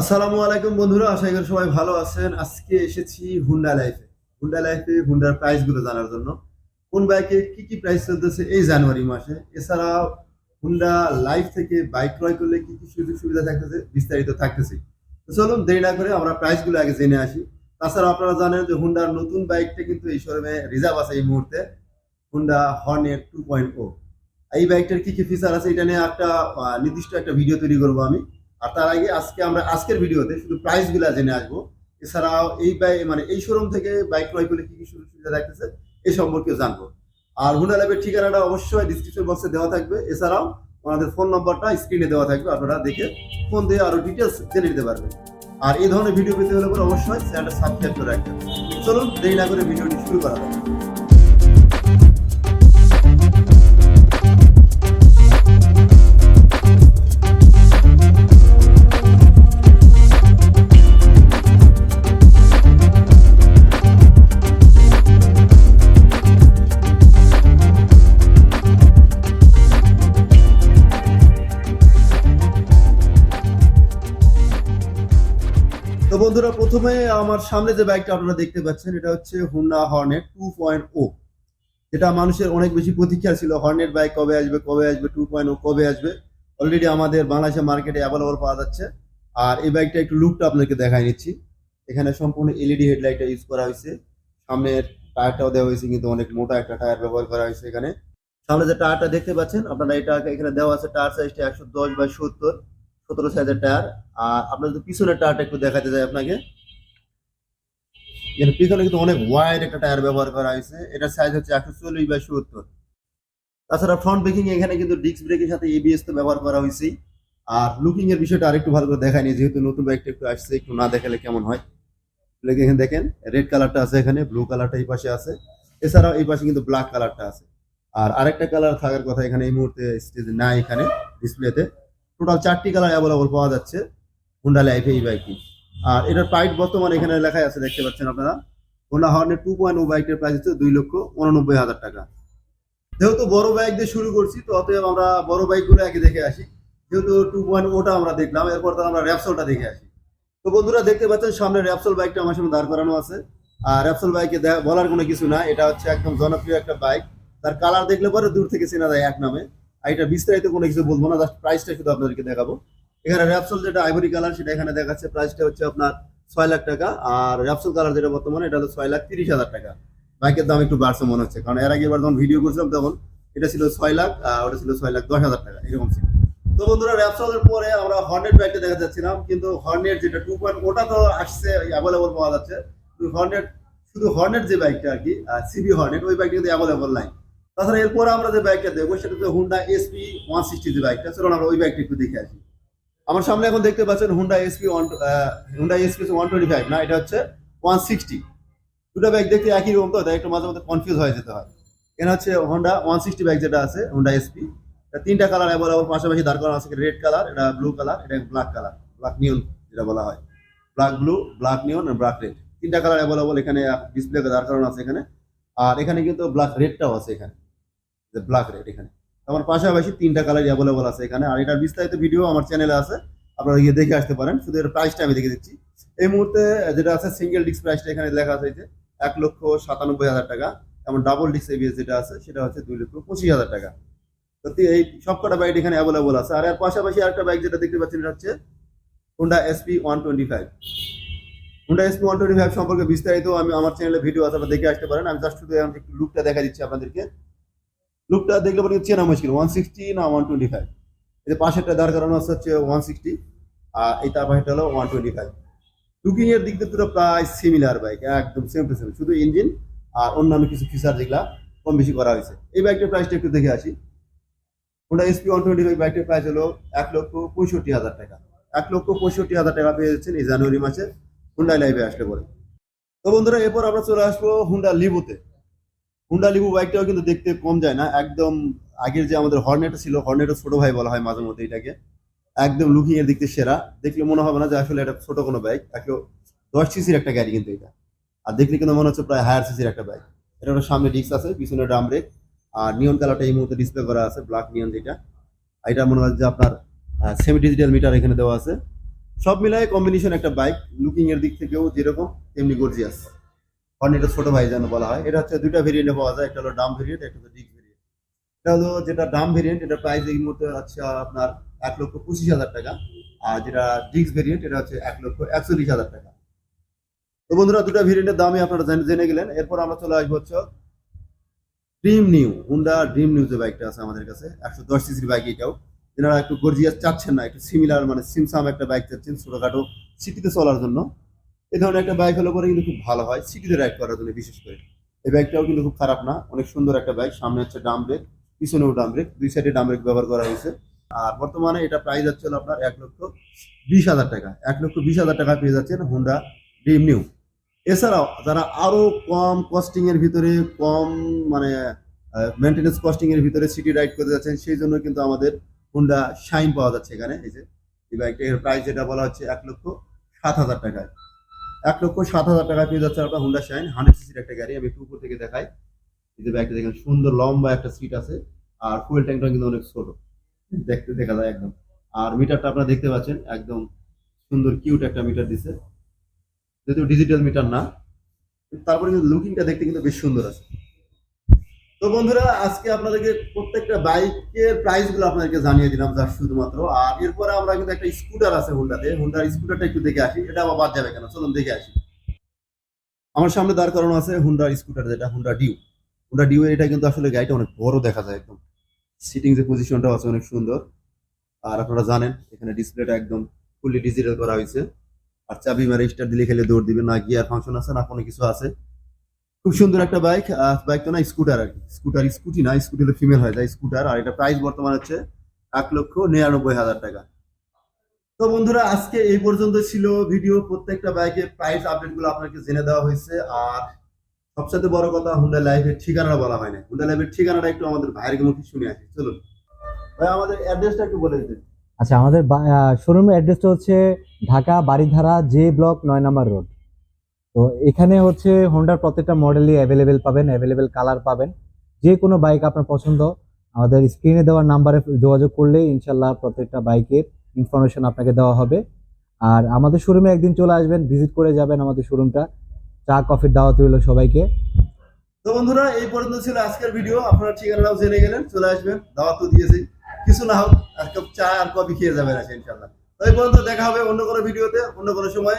আসসালামু আলাইকুম বন্ধুরা, আশা করি সবাই ভালো আছেন। আজকে এসেছি হুন্ডা লাইফে হুন্ডা লাইফে হুন্ডার প্রাইসগুলো জানার জন্য। কোন বাইকে কি কি প্রাইস চলতেছে এই জানুয়ারি মাসে? এছাড়াও হুন্ডা লাইফ থেকে বাইক ক্রয় করলে কি কি সুযোগ সুবিধা থাকতেছে বিস্তারিত থাকতেছে। তো চলুন দেরি না করে আমরা প্রাইসগুলো আগে জেনে আসি। তাছাড়া আপনারা জানেন যে হুন্ডার নতুন বাইকটা কিন্তু এই শোরুমে রিজার্ভ আছে এই মুহূর্তে। Honda Hornet two point o এই বাইকটার কি কি ফিচার আছে এটা নিয়ে একটা নির্দিষ্ট একটা ভিডিও তৈরি করব আমি। আর তার আগে আজকে আমরা আজকের ভিডিওতে শুধু প্রাইসগুলা জেনে আসব। এছাড়াও এই মানে এই শোরুম থেকে বাইক ক্রয় করলে কি কি সুযোগ সুবিধা থাকতেছে এই সম্পর্কে জানব। আর হুন্ডা ল্যাবের ঠিকানাটা অবশ্যই ডিসক্রিপশন বক্সে দেওয়া থাকবে। এছাড়াও ওনাদের ফোন নম্বরটা স্ক্রিনে দেওয়া থাকবে, আপনারা দেখে ফোন দিয়ে আরও ডিটেলস জেনে নিতে পারবেন। আর এই ধরনের ভিডিও পেতে হলে পরে অবশ্যই চ্যানেলটা সাবস্ক্রাইব করে রাখবেন। চলুন, দেরি না করে ভিডিওটি শুরু করা যাক। তো বন্ধুরা, প্রথমে আমার সামনে যে বাইকটা আপনারা দেখতে পাচ্ছেন, এটা হচ্ছে Honda Hornet two point o যেটা মানুষের অনেক বেশি প্রতীক্ষা ছিল হর্নেট বাইক কবে আসবে কবে আসবে টু পয়েন্ট ও কবে আসবে। অলরেডি আমাদের বাংলাদেশের মার্কেটে অ্যাভেলেবল পাওয়া যাচ্ছে। আর এই বাইকটা একটু লুকটা আপনাকে দেখাই নিচ্ছি। এখানে সম্পূর্ণ এলইডি হেডলাইটটা ইউজ করা হয়েছে। সামনের টায়ারটাও দেওয়া হয়েছে, কিন্তু অনেক মোটা একটা টায়ার ব্যবহার করা হয়েছে এখানে। সামনে যে টায়ারটা দেখতে পাচ্ছেন, আপনারা এটা এখানে দেওয়া আছে টায়ার সাইজটা একশো দশ বাই সত্তর। সতেরো সাইজের টায়ার। আর আপনার যদি পিছনের টায়ারটা একটু দেখাতে যায় আপনাকে। এর পিছনে কিন্তু অনেক ওয়াইড একটা টায়ার ব্যবহার করা হয়েছে। এটার সাইজ হচ্ছে একশো চল্লিশ বাই সত্তর। তাছাড়া ফ্রন্ট ব্রেকিং এখানে কিন্তু ডিস্ক ব্রেকের সাথে এবিএস তো ব্যবহার করা হয়েছেই। আর লুকিং এর বিষয়টা আরেকটু ভালো করে দেখায়নি যেহেতু নতুন বাইকটা একটু আসছে, একটু না দেখালে কেমন হয়? এখানে দেখেন রেড কালারটা আছে এখানে ব্লু কালারটা এই পাশে আছে। এছাড়াও এই পাশে কিন্তু ব্ল্যাক কালারটা আছে। আর আরেকটা কালার থাকার কথা এখানে এই মুহূর্তে স্টেজে নাই এখানে ডিসপ্লেতে টোটাল চারটি কালার অ্যাভেলেবল পাওয়া যাচ্ছে হুন্ডা লাইফে এই বাইকটি আর এটার প্রাইস বর্তমানে এখানে লেখাই আছে, দেখতে পাচ্ছেন আপনারা। হোন্ডা হর্নের টু পয়েন্ট ও বাইকের প্রাইস হচ্ছে দুই লক্ষ উননব্বই হাজার টাকা। যেহেতু বড় বাইক দিয়ে শুরু করছি, তো অতএব আমরা বড় বাইকগুলো আগে দেখে আসি। যেহেতু টু পয়েন্ট ওটা আমরা দেখলাম, এরপর তো আমরা র্যাপসলটা দেখে আসি। তো বন্ধুরা, দেখতে পাচ্ছেন সামনে র্যাপসল বাইকটা আমার সামনে দাঁড় করানো আছে। আর র্যাপসল বাইকে বলার কোনো কিছু না এটা হচ্ছে একদম জনপ্রিয় একটা বাইক তার কালার দেখলে পরে দূর থেকে চেনা যায় এক নামে। আর এটা বিস্তারিত কোনো কিছু বলব না জাস্ট প্রাইসটা শুধু আপনাদেরকে দেখাবো। এখানে র্যাপসল যেটা আইভরি কালার সেটা এখানে দেখাচ্ছে প্রাইসটা হচ্ছে আপনার ছয় লাখ টাকা, আর র্যাপসল কালার যেটা বর্তমানে, এটা হলো ছয় লাখ তিরিশ হাজার টাকা। বাইকের দাম একটু বাড়ছে মনে হচ্ছে, কারণ এর আগে এবার যখন ভিডিও করছিলাম তখন, এটা ছিল ছয় লাখ, আর ওটা ছিল ছয় লাখ দশ হাজার টাকা, এরকম ছিল। তো বন্ধুরা র্যাপসলের পরে আমরা হর্নেট বাইকটা দেখা যাচ্ছিলাম, কিন্তু হর্নেট যেটা টু পয়েন্ট ওটা তো আসছে অ্যাভেলেবল পাওয়া যাচ্ছে। হর্নেট শুধু হর্নেট যে বাইকটা আর কি সিবি হর্নেট ওই বাইকটা কিন্তু অ্যাভেলেবল নাই। তাছাড়া এরপরে আমরা যে বাইকটা দেখব, সেটা হচ্ছে হুন্ডা এসপি ওয়ান সিক্সটি যে বাইকটা চলুন আমরা ওই বাইকটা একটু দেখে আসি। আমার সামনে এখন দেখতে পাচ্ছেন Honda SP one Honda SP one twenty five না, এটা হচ্ছে ওয়ান সিক্সটি দুটো বাইক দেখতে একই রকম তো, তাই একটু মাঝে মধ্যে কনফিউজ হয়ে যেতে হয়। এখানে হচ্ছে হোন্ডা ওয়ান সিক্সটি বাইক যেটা আছে হুন্ডা এসপি তিনটা কালার অ্যাভেলেবল পাশাপাশি দাঁড় করানো আছে রেড কালার এটা ব্লু কালার এটা ব্ল্যাক কালার ব্ল্যাক নিয়ন যেটা বলা হয়। ব্ল্যাক ব্লু ব্ল্যাক নিয়ন আর ব্ল্যাক রেড তিনটা কালার অ্যাভেলেবল এখানে ডিসপ্লে দাঁড় করানো আছে এখানে। আর এখানে কিন্তু ব্ল্যাক রেডটাও আছে এখানে। যে ব্ল্যাক রেড এখানে। আমার পাশাপাশি তিনটা কালার অ্যাভেলেবল আছে এখানে। আর এটার বিস্তারিত ভিডিও আমার চ্যানেলে আছে। আপনারা গিয়ে দেখে আসতে পারেন। শুধু এর প্রাইসটা আমি দেখে দিচ্ছি। এই মুহূর্তে যেটা আছে সিঙ্গেল ডিস্ক প্রাইসটা এখানে লেখা আছে যে, এক লক্ষ সাতানব্বই হাজার টাকা। এবং ডাবল ডিস্ক এবিএস যেটা আছে, সেটা হচ্ছে দুই লক্ষ পঁচিশ হাজার টাকা। তি- এই সবকটা বাইক এখানে অ্যাভেলেবল আছে। আর এর পাশাপাশি আরেকটা বাইক যেটা দেখতে পাচ্ছেন, এটা হচ্ছে Honda SP one twenty five Honda SP one twenty five সম্পর্কে বিস্তারিত আমি আমার চ্যানেলে ভিডিও আছে দেখে আসতে পারেন। আমি জাস্ট শুধু একটু লুকটা দেখা দিচ্ছি আপনাদেরকে। লুকটা দেখলে পরে চেনা মুশকিল ওয়ান সিক্সটি না ওয়ান টোয়েন্টি ফাইভ এই পাশেরটা দাঁড় আছে হচ্ছে ওয়ান সিক্সটি আর এই তার পাশেরটা হলো ওয়ান টোয়েন্টি ফাইভ লুকিং এর দিক দুটো প্রায় সিমিলার বাইক একদম সেম টু সেম শুধু ইঞ্জিন আর অন্যান্য কিছু ফিচার যেগুলা কম বেশি করা হয়েছে। এই বাইকটার প্রাইসটা একটু দেখে আসি। Honda SP one twenty five বাইকটার প্রাইস হলো এক লক্ষ পঁয়ষট্টি হাজার টাকা। এক লক্ষ পঁয়ষট্টি হাজার টাকা পেয়ে যাচ্ছেন এই জানুয়ারি মাসে হুন্ডা লাইভে আসলে পরে। তো বন্ধুরা, এরপর আমরা চলে আসব হুন্ডা লিবুতে হুন্ডা লিবু বাইকটাও কিন্তু দেখতে কম যায় না। একদম আগের যে আমাদের হর্নেট ছিল হর্নেটের ছোট ভাই বলা হয় মাঝে মধ্যে এটাকে। একদম লুকিং এর দিক থেকে সেরা। দেখলে মনে হবে না যে আসলে এটা ছোট কোনো বাইক। একে দশ সিসির একটা গাড়ি কিন্তু এটা। আর দেখলে কিন্তু মনে হচ্ছে প্রায় হায়ার সিসির একটা বাইক। এটা সামনে ডিস্ক আছে, পিছনে ড্রাম ব্রেক আর নিয়ন কালারটা এই মুহূর্তে ডিসপ্লে করা আছে ব্ল্যাক নিয়ন যেটা। এটা মনে হয় যে আপনার সেমি ডিজিটাল মিটার এখানে দেওয়া আছে। সব মিলাই কম্বিনেশন একটা বাইক লুকিং এর দিক থেকেও যেরকম, তেমনি গর্জিয়াস হর্নেটের ছোট ভাই যেন বলা হয়। এটা হচ্ছে দুইটা ভেরিয়েন্টে পাওয়া যায়। একটা হলো ডাম ভেরিয়েন্ট একটা হলো ডিক ভেরিয়েন্ট এটা হলো যেটা ডাম ভেরিয়েন্ট এটা প্রাইস এই মুহূর্তে হচ্ছে আপনার এক লক্ষ পঁচিশ হাজার টাকা। আর যেটা ডিক্স ভেরিয়েন্ট এটা হচ্ছে এক লক্ষ একচল্লিশ হাজার টাকা। তো বন্ধুরা দুটো ভেরিয়েন্টের দামই আপনারা জেনে- গেলেন। এরপর আমরা চলে আসব হচ্ছে dream new Honda dream new যে বাইকটা আছে আমাদের কাছে, একশো দশ সিসির বাইক এটাও। এনারা একটু গর্জিয়াস চাচ্ছেন না, একটু সিমিলার মানে সিমসাম একটা বাইক চাচ্ছেন ছোটখাটো সিটিতে চলার জন্য। এই ধরনের একটা বাইক হলে পরে কিন্তু খুব ভালো হয়। সিটিতে রাইড করার জন্য বিশেষ করে। এই বাইকটাও কিন্তু খুব খারাপ না। অনেক সুন্দর একটা বাইক সামনে হচ্ছে ডাম ব্রেক পিছনেও ডাম ব্রেক দুই সাইডে ডাম ব্রেক ব্যবহার করা হয়েছে। আর বর্তমানে এটা প্রাইস যাচ্ছে হলো আপনার এক লক্ষ বিশ হাজার টাকা। এক লক্ষ বিশ হাজার টাকা পেয়ে যাচ্ছেন হুন্ডা ড্রিম নিউ এছাড়াও যারা আরও কম কস্টিং এর ভিতরে, কম মানে মেনটেন্স কস্টিং এর ভিতরে সিটি রাইড করতে যাচ্ছেন, সেই জন্য কিন্তু আমাদের হুন্ডা শাইন পাওয়া যাচ্ছে এখানে। এই যে, এই এর প্রাইস যেটা বলা হচ্ছে এক লক্ষ সাত হাজার টাকায়। এক লক্ষ সাত হাজার টাকা পেয়ে যাচ্ছে আপনার হুন্ডা শাইন হান্ড্রেড সিসির একটা গাড়ি, আমি একটু উপর থেকে দেখাই। এই ব্যাগটা দেখেন, সুন্দর লম্বা একটা সিট আছে, আর ফুয়েল ট্যাঙ্কটা কিন্তু অনেক ছোট। দেখতে, দেখা যায় একদম। আর মিটারটা আপনারা দেখতে পাচ্ছেন, একদম সুন্দর কিউট একটা মিটার দিছে। যেহেতু ডিজিটাল মিটার না, তারপরে কিন্তু লুকিংটা দেখতে কিন্তু বেশ সুন্দর আছে। তো বন্ধুরা, আজকে আপনাদেরকে প্রত্যেকটা বাইকের প্রাইসগুলো আপনাদেরকে জানিয়ে দিলাম যা শুধুমাত্র। আর এরপরে আমরা কিন্তু একটা স্কুটার আছে হুন্ডাতে হুন্ডার স্কুটারটা একটু দেখে আসি। এটা আবার বাদ যাবে কেন? চলুন দেখে আসি। আমার সামনে দাঁড় করানো আছে হুন্ডার স্কুটার, যেটা হুন্ডা ডিউ হুন্ডা ডিউ এটা কিন্তু আসলে গাড়িটা অনেক বড় দেখা যায় একদম। সিটিং যে পজিশনটা আছে অনেক সুন্দর। আর আপনারা জানেন, এখানে ডিসপ্লেটা একদম ফুললি ডিজিটাল করা হয়েছে। আর চাবি মারে স্টার দিলে খেলে দৌড় দিবে, না গিয়ার ফাংশন আছে, না কোনো কিছু আছে। খুব সুন্দর একটা বাইক বাইক তো না স্কুটার আর কি। স্কুটার স্কুটি না স্কুটি হলে ফিমেল হয় যায় স্কুটার আর এটা প্রাইস বর্তমান হচ্ছে এক লক্ষ নিরানব্বই হাজার টাকা। তো বন্ধুরা, আজকে এই পর্যন্ত ছিল ভিডিও প্রত্যেকটা বাইকের প্রাইস আপডেটগুলো আপনাকে জেনে দেওয়া হয়েছে। আর সবচেয়ে বড় কথা হুন্ডা লাইফের ঠিকানাটা বলা হয় না হুন্ডা লাইফের ঠিকানাটা একটু আমাদের ভাইয়ের মুখে শুনে আসি। চলুন। ভাই, আমাদের অ্যাড্রেসটা একটু বলে দিতে আচ্ছা আমাদের শোরুমের অ্যাড্রেসটা হচ্ছে ঢাকা বাড়িধারা জে ব্লক নয় নম্বর রোড তো এখানে হচ্ছে হোন্ডার প্রত্যেকটা মডেলই অ্যাভেলেবেল পাবেন অ্যাভেলেবেল কালার পাবেন। যে কোনো বাইক আপনার পছন্দ, আমাদের স্ক্রিনে দেওয়ার নাম্বারে যোগাযোগ করলে ইনশাল্লাহ প্রত্যেকটা বাইকের ইনফরমেশন আপনাকে দেওয়া হবে। আর আমাদের শোরুমে একদিন চলে আসবেন ভিজিট করে যাবেন আমাদের শোরুমটা চা কফির দাওয়াত রইল সবাইকে। তো বন্ধুরা, এই পর্যন্ত ছিল আজকের ভিডিও আপনারা ঠিকানাটাও জেনে গেলেন, চলে আসবেন দাওয়াত দিয়েছি। কিছু না হোক, আর কাপ চা আর কফি খেয়ে যাবেন আছে ইনশাল্লাহ। তো এই পর্যন্ত দেখা হবে অন্য কোনো ভিডিওতে অন্য কোনো সময়।